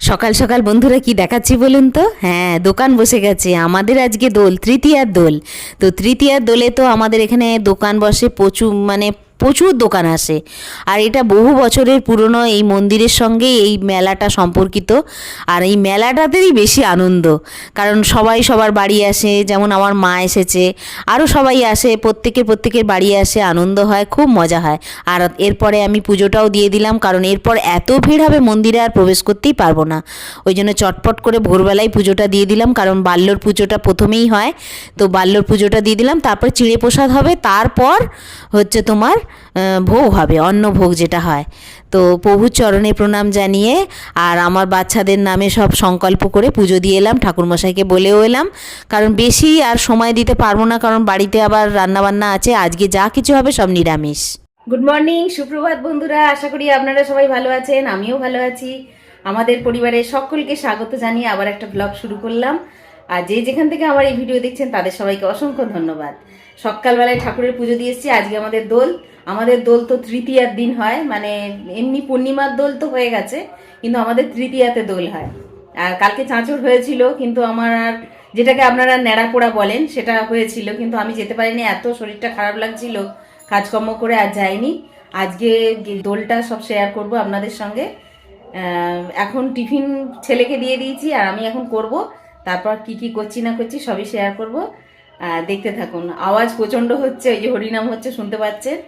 সকাল সকাল বন্ধুরা কি দেখাচ্ছি বলুন তো? হ্যাঁ দোকান বসে গেছে। আমাদের আজকে দোল, তৃতীয়ার দোল। তো তৃতীয়ার দোলে তো আমাদের এখানে দোকান বসে প্রচুর মানে প্রচুর দোকান আসে আর এটা বহু বছরের পুরনো এই মন্দিরের সঙ্গে এই মেলাটা সম্পর্কিত। আর এই মেলাটাতেই বেশি আনন্দ। কারণ সবাই সবার বাড়ি আসে, যেমন আমার মা এসেছে আরও সবাই আসে প্রত্যেকের প্রত্যেকের বাড়ি আসে, আনন্দ হয়, খুব মজা হয়। আর এরপরে আমি পুজোটাও দিয়ে দিলাম, কারণ এরপর এত ভিড় হবে মন্দিরে আর প্রবেশ করতেই পারব না। ওই জন্য চটপট করে ভোরবেলায় পুজোটা দিয়ে দিলাম, কারণ বাল্যর পুজোটা প্রথমেই হয়। তো বাল্যর পুজোটা দিয়ে দিলাম, তারপর চিঁড়ে প্রসাদ হবে, তারপর হচ্ছে তোমার ভোগ হবে, অন্ন ভোগ যেটা হয়। তো প্রভুর চরণে প্রণাম জানিয়ে আর আমার বাচ্চাদের নামে সব সংকল্প করে পুজো দিয়ে এলাম, ঠাকুরমশাইকে বলেও এলাম। কারণ বেশি আর সময় দিতে পারব না, কারণ বাড়িতে আবার রান্নাবান্না আছে, আজকে যা কিছু হবে সব নিরামিষ। গুড মর্নিং সুপ্রভাত বন্ধুরা, আশা করি আপনারা সবাই ভালো আছেন, আমিও ভালো আছি। আমাদের পরিবারের সকলকে স্বাগত জানিয়ে আবার একটা ব্লগ শুরু করলাম। আর যে যেখান থেকে আমার এই ভিডিও দেখছেন, তাদের সবাইকে অসংখ্য ধন্যবাদ। সকালবেলায় ঠাকুরের পুজো দিয়ে এসেছি, আজকে আমাদের দোল। আমাদের দোল তো তৃতীয়ার দিন হয় মানে এমনি পূর্ণিমার দোল তো হয়ে গেছে, কিন্তু আমাদের তৃতীয়াতে দোল হয়। আর কালকে চাঁচর হয়েছিল, কিন্তু আমার আর যেটাকে আপনারা ন্যাড়া পোড়া বলেন, সেটা হয়েছিল, কিন্তু আমি যেতে পারিনি, এত শরীরটা খারাপ লাগছিল, কাজকর্ম করে আর যাইনি। আজকে দোলটা সব শেয়ার করব আপনাদের সঙ্গে। এখন টিফিন ছেলেকে দিয়ে দিয়েছি, আর আমি এখন করব, তারপর কি কি করছি না করছি সবই শেয়ার করব। দেখতে থাকুন। আওয়াজ প্রচণ্ড হচ্ছে ওই যে হরিনাম হচ্ছে, শুনতে পাচ্ছেন?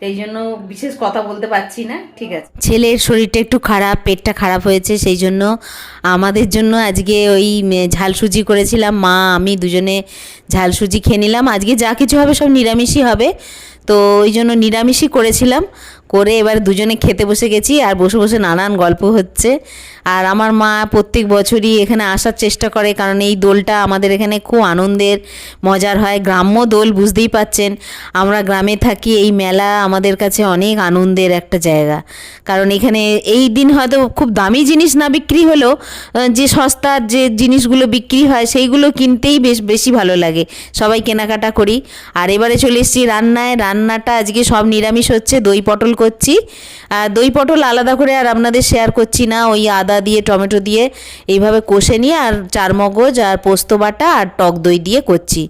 সেই জন্য বিশেষ কথা বলতে পারছি না, ঠিক আছে? ছেলের শরীরটা একটু খারাপ, পেটটা খারাপ হয়েছে, সেই জন্য আমাদের জন্য আজকে ওই ঝাল সুজি করেছিলাম। মা, আমি দুজনে ঝাল সুজি খেয়ে নিলাম। আজকে যা কিছু হবে সব নিরামিষই হবে। তো ওই জন্য নিরামিষই করেছিলাম। করে এবার দুজনে খেতে বসে গেছি, আর বসে বসে নানান গল্প হচ্ছে। আর আমার মা প্রত্যেক বছরই এখানে আসার চেষ্টা করে, কারণ এই দোলটা আমাদের এখানে খুব আনন্দের, মজার হয়, গ্রাম্য দোল বুঝতেই পাচ্ছেন। আমরা গ্রামে থাকি, এই মেলা আমাদের কাছে অনেক আনন্দের একটা জায়গা। কারণ এখানে এই দিন হয়তো খুব দামি জিনিস না বিক্রি হলেও যে সস্তার যে জিনিসগুলো বিক্রি হয়, সেইগুলো কিনতেই বেশ, বেশি ভালো লাগে। সবাই কেনাকাটা করি। আর এবারে চলে এসেছি রান্নায়। রান্নাটা আজকে সব নিরামিষ হচ্ছে, দই পটল করছি। দই পটল আলাদা করে আর আপনাদের শেয়ার করছি না, ওই আদা দিয়ে, টমেটো দিয়ে এইভাবে কষে নিয়ে আর চার মগজ আর পোস্ত বাটা আর টক দই দিয়ে করছি।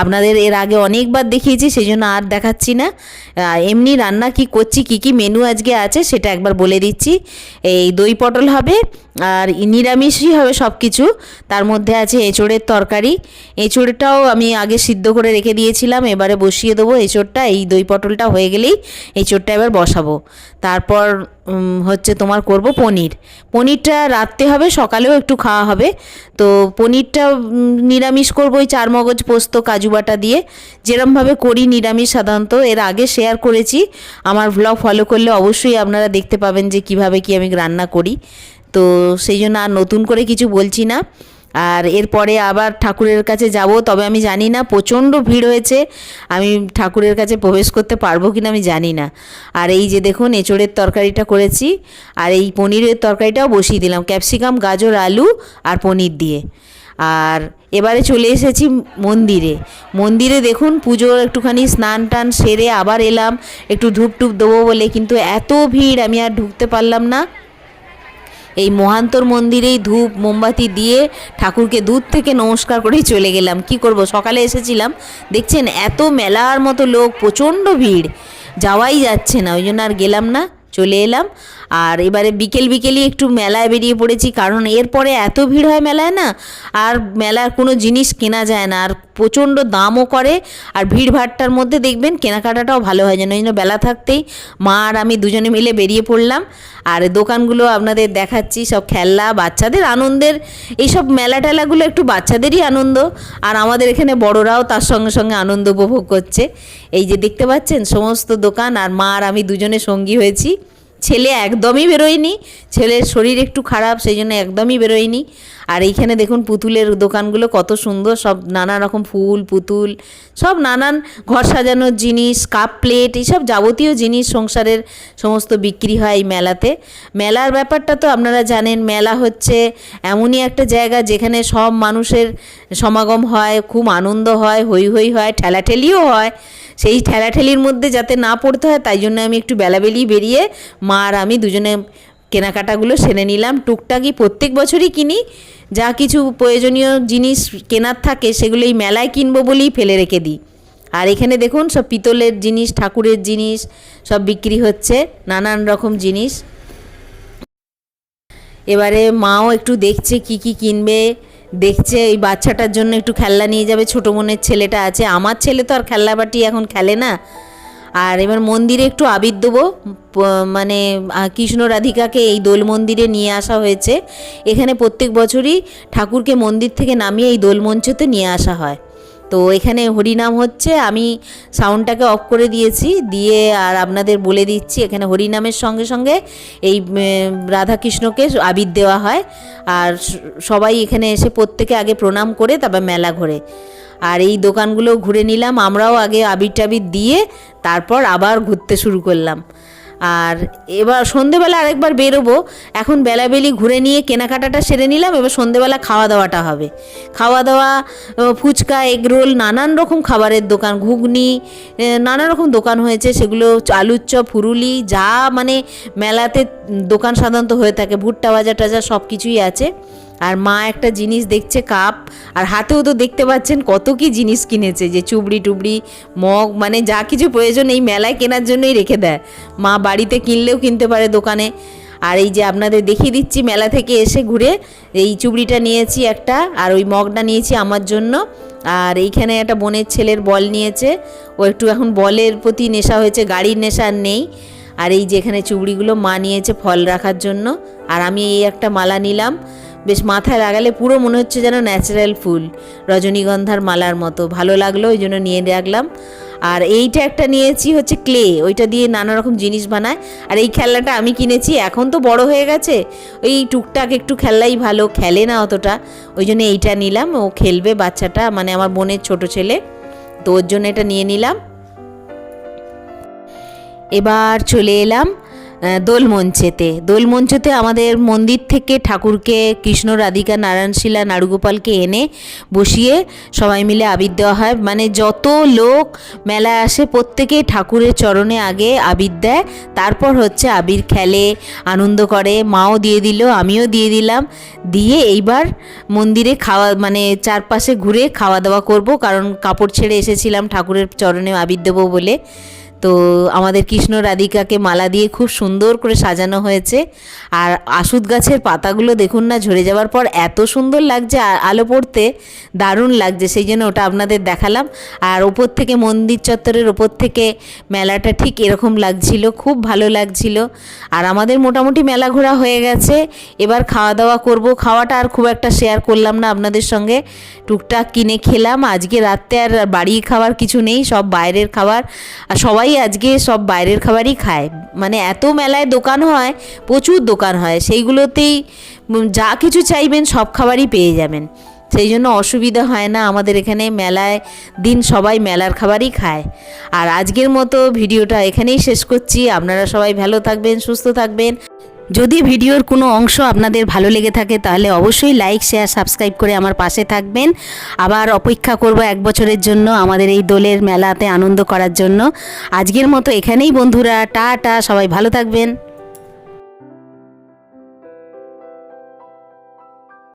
আপনাদের এর আগে অনেকবার দেখিয়েছি, সেই জন্য আর দেখাচ্ছি না। এমনি রান্না কি করছি, কি কি মেনু আজকে আছে সেটা একবার বলে দিচ্ছি। এই দই পটল হবে আর নিরামিষই হবে সব কিছু তার মধ্যে আছে এঁচোড়ের তরকারি। এঁচোড়টাও আমি আগে সিদ্ধ করে রেখে দিয়েছিলাম, এবারে বসিয়ে দেবো এঁচোড়টা। এই দই পটলটা হয়ে গেলেই এঁচোড়টা এবার বসাবো। তারপর হচ্ছে তোমার করব পনির। পনিরটা রাত্রে হবে, সকালেও একটু খাওয়া হবে। তো পনিরটা নিরামিষ করব ওই চার মগজ পোস্ত, কাজু বাটা দিয়ে। যেরমভাবে করি নিরামিষ সাধারণত, এর আগে শেয়ার করেছি। আমার ব্লগ ফলো করলে অবশ্যই আপনারা দেখতে পাবেন যে কীভাবে কি আমি রান্না করি। তো সেই জন্য আর নতুন করে কিছু বলছি না। আর এরপরে আবার ঠাকুরের কাছে যাব। তবে আমি জানি না, প্রচণ্ড ভিড় হয়েছে। আমি ঠাকুরের কাছে প্রবেশ করতে পারব কিনা আমি জানি না। আর এই যে দেখুন, এঁচোড়ের তরকারিটা করেছি। আর এই পনিরের তরকারিটাও বসিয়ে দিলাম, ক্যাপসিকাম, গাজর, আলু আর পনির দিয়ে। আর এবারে চলে এসেছি মন্দিরে। মন্দিরে দেখুন পুজোর একটুখানি স্নান টান সেরে আবার এলাম। একটু ধূপ টুপ দেবো বলে, কিন্তু এত ভিড়, আমি আর ঢুকতে পারলাম না। এই মহান্তর মন্দিরেই ধূপ, মোমবাতি দিয়ে ঠাকুরকে দূর থেকে নমস্কার করে চলে গেলাম। কি করব? সকালে এসেছিলাম। দেখছেন, এত মেলার মতো লোক, প্রচণ্ড ভিড়। যাওয়াই যাচ্ছে না, ওই জন্য আর গেলাম না। চলে এলাম। আর এবারে বিকেল বিকেলই একটু মেলায় বেরিয়ে পড়েছি, কারণ এরপরে এত ভিড় হয় মেলায় না, আর মেলার কোনো জিনিস কেনা যায় না। আর প্রচণ্ড দামও করে, আর ভিড় ভাট্টার মধ্যে দেখবেন কেনাকাটাটাও ভালো হয় যেন ওই জন্য বেলা থাকতেই মা আর আমি দুজনে মিলে বেরিয়ে পড়লাম। আর দোকানগুলো আপনাদের দেখাচ্ছি, সব খেলনা, বাচ্চাদের আনন্দের, এইসব মেলা টেলাগুলো একটু বাচ্চাদেরই আনন্দ। আর আমাদের এখানে বড়রাও তার সঙ্গে সঙ্গে আনন্দ উপভোগ করছে। এই যে দেখতে পাচ্ছেন, সমস্ত দোকান, আর মা আর আমি দুজনে সঙ্গী হয়েছি। ছেলে একদমই বেরোয়নি, ছেলের শরীর একটু খারাপ, সেই জন্য একদমই বেরোয়নি। আর এইখানে দেখুন পুতুলের দোকানগুলো কত সুন্দর, সব নানা রকম ফুল, পুতুল, সব নানান ঘর সাজানোর জিনিস, কাপ প্লেট, এইসব যাবতীয় জিনিস সংসারের সমস্ত বিক্রি হয় এই মেলাতে। মেলার ব্যাপারটা তো আপনারা জানেন, মেলা হচ্ছে এমনই একটা জায়গা যেখানে সব মানুষের সমাগম হয়, খুব আনন্দ হয় হই হই হয়, ঠেলাঠেলিও হয়। সেই ঠেলাঠেলির মধ্যে যাতে না পড়তে হয়, তাই জন্য আমি একটু বেলাবেলি বেরিয়ে মা আর আমি দুজনে কেনাকাটাগুলো সেরে নিলাম। টুকটাকই প্রত্যেক বছরই কিনি। যা কিছু প্রয়োজনীয় জিনিস কেনার থাকে, সেগুলো এই মেলায় কিনবো বলেই ফেলে রেখে দিই। আর এখানে দেখুন, সব পিতলের জিনিস, ঠাকুরের জিনিস, সব বিক্রি হচ্ছে, নানান রকম জিনিস। এবারে মাও একটু দেখছে কি কি কিনবে। দেখছে এই বাচ্চাটার জন্য একটু খেলনা নিয়ে যাবে, ছোটো বোনের ছেলেটা আছে। আমার ছেলে তো আর খেলনা বাটি এখন খেলে না। আর এবার মন্দিরে একটু আবির দেবো। মানে কৃষ্ণ রাধিকাকে এই দোল মন্দিরে নিয়ে আসা হয়েছে। এখানে প্রত্যেক বছরই ঠাকুরকে মন্দির থেকে নামিয়ে এই দোল মঞ্চতে নিয়ে আসা হয়। তো এখানে হরিনাম হচ্ছে, আমি সাউন্ডটাকে অফ করে দিয়েছি, দিয়ে আর আপনাদের বলে দিচ্ছি, এখানে হরিনামের সঙ্গে সঙ্গে এই রাধাকৃষ্ণকে আবির দেওয়া হয়। আর সবাই এখানে এসে প্রত্যেকে আগে প্রণাম করে, তারপর মেলা ঘোরে। আর এই দোকানগুলো ঘুরে নিলাম, আমরাও আগে আবির টাবির দিয়ে তারপর আবার ঘুরতে শুরু করলাম। আর এবার সন্ধেবেলা আরেকবার বেরোবো। এখন বেলাবেলি ঘুরে নিয়ে কেনাকাটাটা সেরে নিলাম, এবার সন্ধেবেলা খাওয়া দাওয়াটা হবে। খাওয়া দাওয়া ফুচকা এগরোল নানান রকম খাবারের দোকান, ঘুগনি নানা রকম দোকান হয়েছে। সেগুলো আলুর চপ, ফুরুলি, যা মানে মেলাতে দোকান সাধারণত হয়ে থাকে। ভুট্টা ভাজা টাজা সব কিছুই আছে। আর মা একটা জিনিস দেখছে কাপ, আর হাতেও তো দেখতে পাচ্ছেন কত কি জিনিস কিনেছে যে চুবড়ি টুবড়ি, মগ মানে যা কিছু প্রয়োজন এই মেলায় কেনার জন্যই রেখে দেয়। মা বাড়িতে কিনলেও কিনতে পারে দোকানে। আর এই যে আপনাদের দেখিয়ে দিচ্ছি মেলা থেকে এসে ঘুরে, এই চুবড়িটা নিয়েছি একটা, আর ওই মগটা নিয়েছি আমার জন্য। আর এইখানে একটা বোনের ছেলের বল নিয়েছে। ও একটু এখন বলের প্রতি নেশা হয়েছে, গাড়ির নেশা আর নেই। আর এই যে এখানে চুবড়িগুলো মা নিয়েছে ফল রাখার জন্য। আর আমি এই একটা মালা নিলাম। বেশ মাথায় লাগালে পুরো মনে হচ্ছে যেন ন্যাচারাল ফুল। রজনীগন্ধার মালার মতো। ভালো লাগল, ওই জন্য নিয়ে রাখলাম। আর এইটা একটা নিয়েছি হচ্ছে ক্লে ওইটা দিয়ে নানা রকম জিনিস বানায়। আর এই খেলনাটা আমি কিনেছি, এখন তো বড় হয়ে গেছে। ওই টুকটাক একটু খেললাই ভালো, খেলে না অতটা। ওই জন্য এইটা নিলাম। ও খেলবে বাচ্চাটা মানে আমার বোনের ছোট ছেলে। তো ওর জন্য এটা নিয়ে নিলাম। এবার চলে এলাম। দোলমঞ্চেতে। দোলমঞ্চতে আমাদের মন্দির থেকে ঠাকুরকে কৃষ্ণ, রাধিকা নারায়ণশিলা নাড়ুগোপালকে এনে বসিয়ে সবাই মিলে আবির দেওয়া হয়। মানে যত লোক মেলায় আসে, প্রত্যেকেই ঠাকুরের চরণে আগে আবির দেয়। তারপর হচ্ছে আবির খেলে, আনন্দ করে। মাও দিয়ে দিল, আমিও দিয়ে দিলাম। দিয়ে এইবার মন্দিরে খাওয়া মানে চারপাশে ঘুরে খাওয়া দাওয়া করব। কারণ কাপড় ছেড়ে এসেছিলাম ঠাকুরের চরণে আবির দেবো বলে। তো আমাদের কৃষ্ণ রাধিকাকে মালা দিয়ে খুব সুন্দর করে সাজানো হয়েছে। আর আশুদ গাছের পাতাগুলো দেখুন না, ঝরে যাওয়ার পর এত সুন্দর লাগছে আলো পড়তে দারুণ লাগছে, সেই জন্য ওটা আপনাদের দেখালাম। আর ওপর থেকে মন্দির চত্বরের ওপর থেকে মেলাটা ঠিক এরকম লাগছিল, খুব ভালো লাগছিল। আর আমাদের মোটামুটি মেলা ঘোরা হয়ে গেছে, এবার খাওয়া দাওয়া করব। খাওয়াটা আর খুব একটা শেয়ার করলাম না আপনাদের সঙ্গে। টুকটাক কিনে খেলাম, আজকে রাত্রে আর বাড়ি খাবার কিছু নেই, সব বাইরের খাবার। আর সবাই আজকে সব বাইরের খাবারই খায়। মানে এত মেলায় দোকান হয়, প্রচুর দোকান হয়, সেইগুলোতেই যা কিছু চাইবেন সব খাবারই পেয়ে যাবেন। সেই জন্য অসুবিধা হয় না, আমাদের এখানে মেলায় দিন সবাই মেলার খাবারই খায়। আর আজকের মতো ভিডিওটা এখানেই শেষ করছি। আপনারা সবাই ভালো থাকবেন, সুস্থ থাকবেন। যদি ভিডিওর কোনো অংশ আপনাদের ভালো লেগে থাকে, তাহলে অবশ্যই লাইক শেয়ার সাবস্ক্রাইব করে আমার পাশে থাকবেন। আবার অপেক্ষা করব এক বছরের জন্য আমাদের এই দোলের মেলাতে আনন্দ করার জন্য। আজকের মতো এখানেই বন্ধুরা টা টা সবাই ভালো থাকবেন।